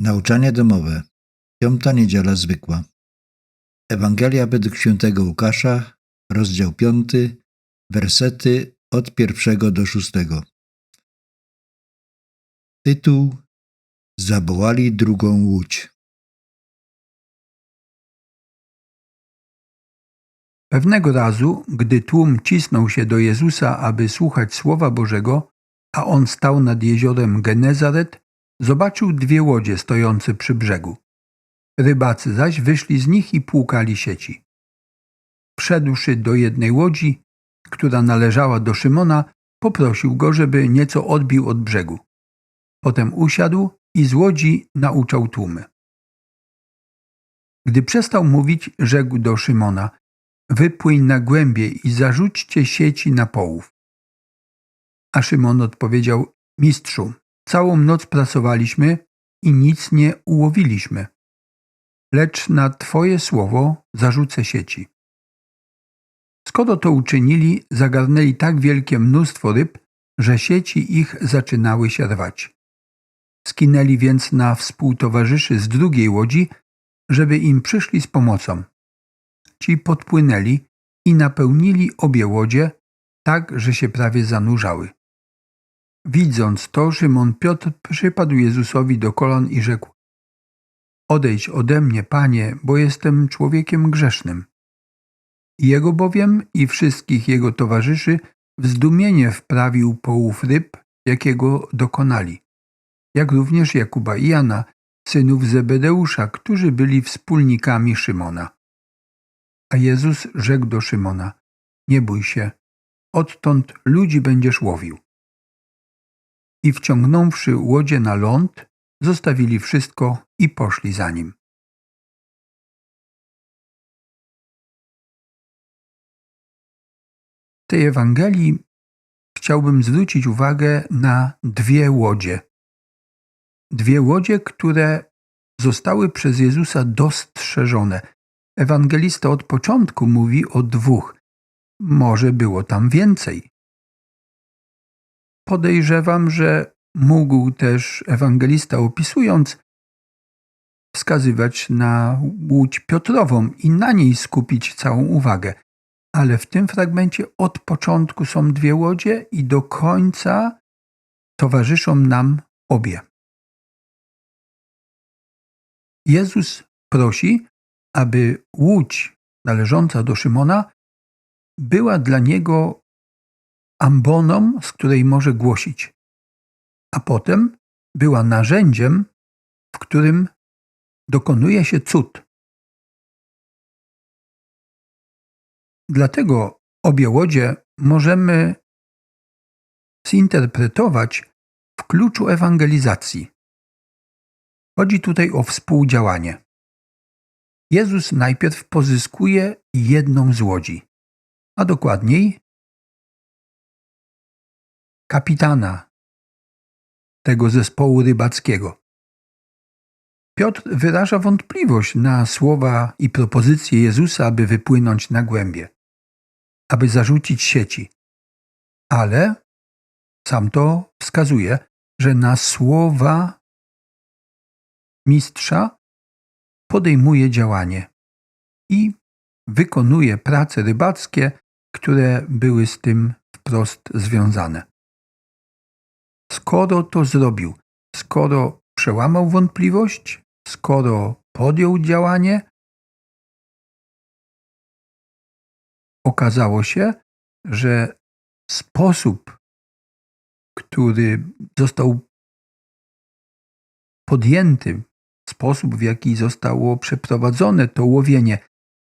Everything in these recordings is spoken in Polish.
Nauczanie domowe. Piąta niedziela zwykła. Ewangelia według świętego Łukasza, rozdział piąty, wersety od pierwszego do szóstego. Tytuł Zawołali drugą łódź. Pewnego razu, gdy tłum cisnął się do Jezusa, aby słuchać Słowa Bożego, a on stał nad jeziorem Genezaret, zobaczył dwie łodzie stojące przy brzegu. Rybacy zaś wyszli z nich i płukali sieci. Wszedłszy do jednej łodzi, która należała do Szymona, poprosił go, żeby nieco odbił od brzegu. Potem usiadł i z łodzi nauczał tłumy. Gdy przestał mówić, rzekł do Szymona: Wypłyń na głębie i zarzućcie sieci na połów. A Szymon odpowiedział: Mistrzu, całą noc pracowaliśmy i nic nie ułowiliśmy. Lecz na Twoje słowo zarzucę sieci. Skoro to uczynili, zagarnęli tak wielkie mnóstwo ryb, że sieci ich zaczynały się rwać. Skinęli więc na współtowarzyszy z drugiej łodzi, żeby im przyszli z pomocą. Ci podpłynęli i napełnili obie łodzie, tak, że się prawie zanurzały. Widząc to, Szymon Piotr przypadł Jezusowi do kolan i rzekł: Odejdź ode mnie, panie, bo jestem człowiekiem grzesznym. Jego bowiem i wszystkich jego towarzyszy w zdumienie wprawił połów ryb, jakiego dokonali, jak również Jakuba i Jana, synów Zebedeusza, którzy byli wspólnikami Szymona. A Jezus rzekł do Szymona: Nie bój się, odtąd ludzi będziesz łowił. I wciągnąwszy łodzie na ląd, zostawili wszystko i poszli za nim. W tej Ewangelii chciałbym zwrócić uwagę na dwie łodzie. Dwie łodzie, które zostały przez Jezusa dostrzeżone. Ewangelista od początku mówi o dwóch. Może było tam więcej. Podejrzewam, że mógł też ewangelista opisując wskazywać na łódź Piotrową i na niej skupić całą uwagę. Ale w tym fragmencie od początku są dwie łodzie i do końca towarzyszą nam obie. Jezus prosi, aby łódź należąca do Szymona była dla niego amboną, z której może głosić, a potem była narzędziem, w którym dokonuje się cud. Dlatego obie łodzie możemy zinterpretować w kluczu ewangelizacji. Chodzi tutaj o współdziałanie. Jezus najpierw pozyskuje jedną z łodzi, a dokładniej kapitana tego zespołu rybackiego. Piotr wyraża wątpliwość na słowa i propozycje Jezusa, aby wypłynąć na głębie, aby zarzucić sieci. Ale sam to wskazuje, że na słowa mistrza podejmuje działanie i wykonuje prace rybackie, które były z tym wprost związane. Skoro to zrobił, skoro przełamał wątpliwość, skoro podjął działanie, okazało się, że sposób, który został podjęty, sposób, w jaki zostało przeprowadzone to łowienie,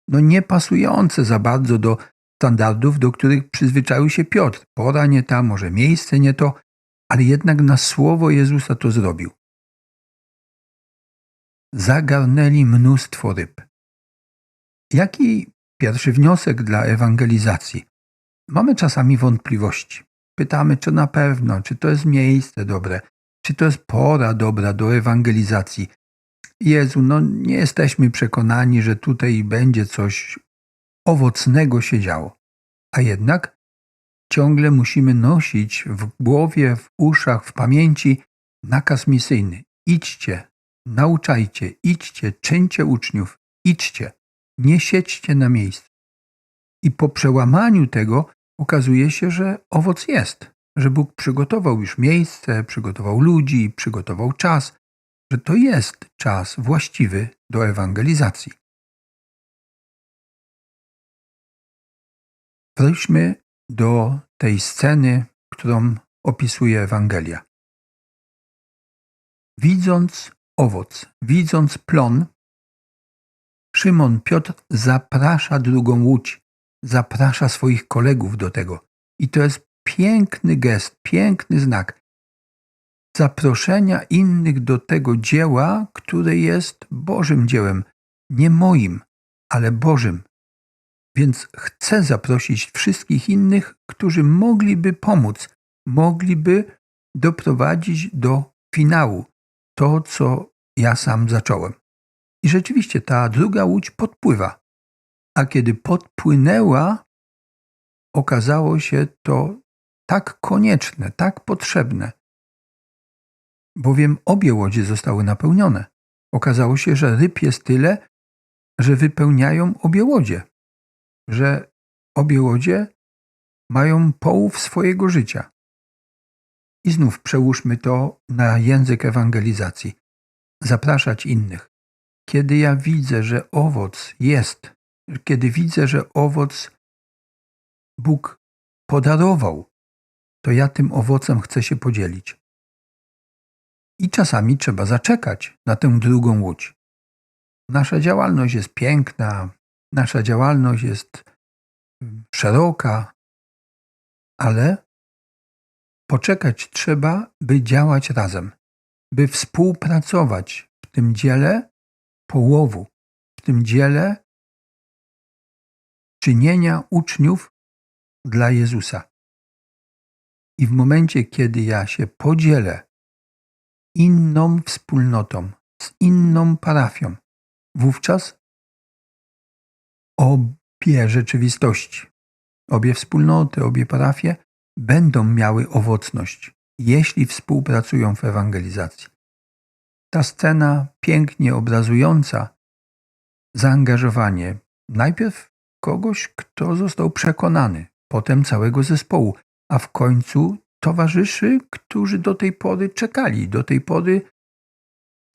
no nie pasujące za bardzo do standardów, do których przyzwyczaił się Piotr. Pora nie ta, może miejsce nie to, ale jednak na słowo Jezusa to zrobił. Zagarnęli mnóstwo ryb. Jaki pierwszy wniosek dla ewangelizacji? Mamy czasami wątpliwości. Pytamy, czy na pewno, czy to jest miejsce dobre, czy to jest pora dobra do ewangelizacji. Jezu, no nie jesteśmy przekonani, że tutaj będzie coś owocnego się działo. A jednak ciągle musimy nosić w głowie, w uszach, w pamięci nakaz misyjny. Idźcie, nauczajcie, idźcie, czyńcie uczniów, idźcie, nie siedźcie na miejscu. I po przełamaniu tego okazuje się, że owoc jest, że Bóg przygotował już miejsce, przygotował ludzi, przygotował czas, że to jest czas właściwy do ewangelizacji. Wróćmy do tej sceny, którą opisuje Ewangelia. Widząc owoc, widząc plon, Szymon Piotr zaprasza drugą łódź, zaprasza swoich kolegów do tego. I to jest piękny gest, piękny znak zaproszenia innych do tego dzieła, które jest Bożym dziełem, nie moim, ale Bożym. Więc chcę zaprosić wszystkich innych, którzy mogliby pomóc, mogliby doprowadzić do finału to, co ja sam zacząłem. I rzeczywiście ta druga łódź podpływa. A kiedy podpłynęła, okazało się to tak konieczne, tak potrzebne, bowiem obie łodzie zostały napełnione. Okazało się, że ryb jest tyle, że wypełniają obie łodzie, że obie łodzie mają połów swojego życia. I znów przełóżmy to na język ewangelizacji. Zapraszać innych. Kiedy ja widzę, że owoc jest, kiedy widzę, że owoc Bóg podarował, to ja tym owocem chcę się podzielić. I czasami trzeba zaczekać na tę drugą łódź. Nasza działalność jest piękna, nasza działalność jest szeroka, ale poczekać trzeba, by działać razem, by współpracować w tym dziele połowu, w tym dziele czynienia uczniów dla Jezusa. I w momencie, kiedy ja się podzielę inną wspólnotą, z inną parafią, wówczas obie rzeczywistości, obie wspólnoty, obie parafie będą miały owocność, jeśli współpracują w ewangelizacji. Ta scena pięknie obrazująca zaangażowanie najpierw kogoś, kto został przekonany, potem całego zespołu, a w końcu towarzyszy, którzy do tej pory czekali, do tej pory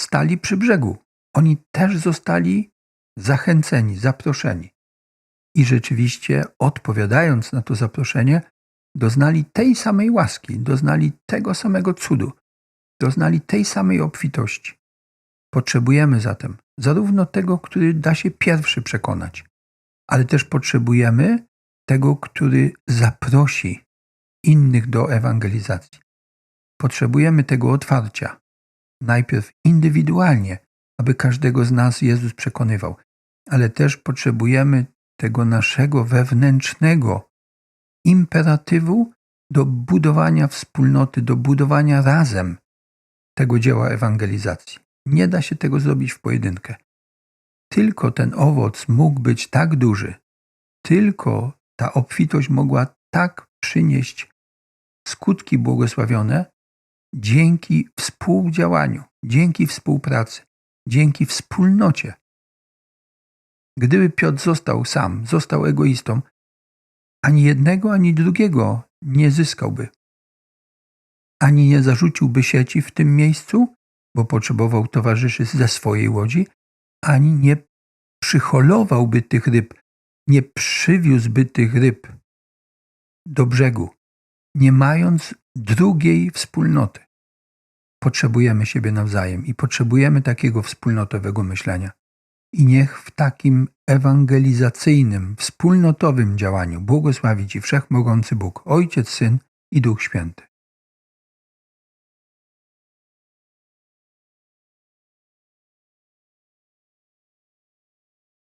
stali przy brzegu. Oni też zostali zachęceni, zaproszeni. I rzeczywiście, odpowiadając na to zaproszenie, doznali tej samej łaski, doznali tego samego cudu, doznali tej samej obfitości. Potrzebujemy zatem zarówno tego, który da się pierwszy przekonać, ale też potrzebujemy tego, który zaprosi innych do ewangelizacji. Potrzebujemy tego otwarcia, najpierw indywidualnie, aby każdego z nas Jezus przekonywał, ale też potrzebujemy tego naszego wewnętrznego imperatywu do budowania wspólnoty, do budowania razem tego dzieła ewangelizacji. Nie da się tego zrobić w pojedynkę. Tylko ten owoc mógł być tak duży, tylko ta obfitość mogła tak przynieść skutki błogosławione dzięki współdziałaniu, dzięki współpracy, dzięki wspólnocie. Gdyby Piotr został sam, został egoistą, ani jednego, ani drugiego nie zyskałby. Ani nie zarzuciłby sieci w tym miejscu, bo potrzebował towarzyszy ze swojej łodzi, ani nie przyholowałby tych ryb, nie przywiózłby tych ryb do brzegu, nie mając drugiej wspólnoty. Potrzebujemy siebie nawzajem i potrzebujemy takiego wspólnotowego myślenia. I niech w takim ewangelizacyjnym, wspólnotowym działaniu błogosławi Ci Wszechmogący Bóg, Ojciec, Syn i Duch Święty.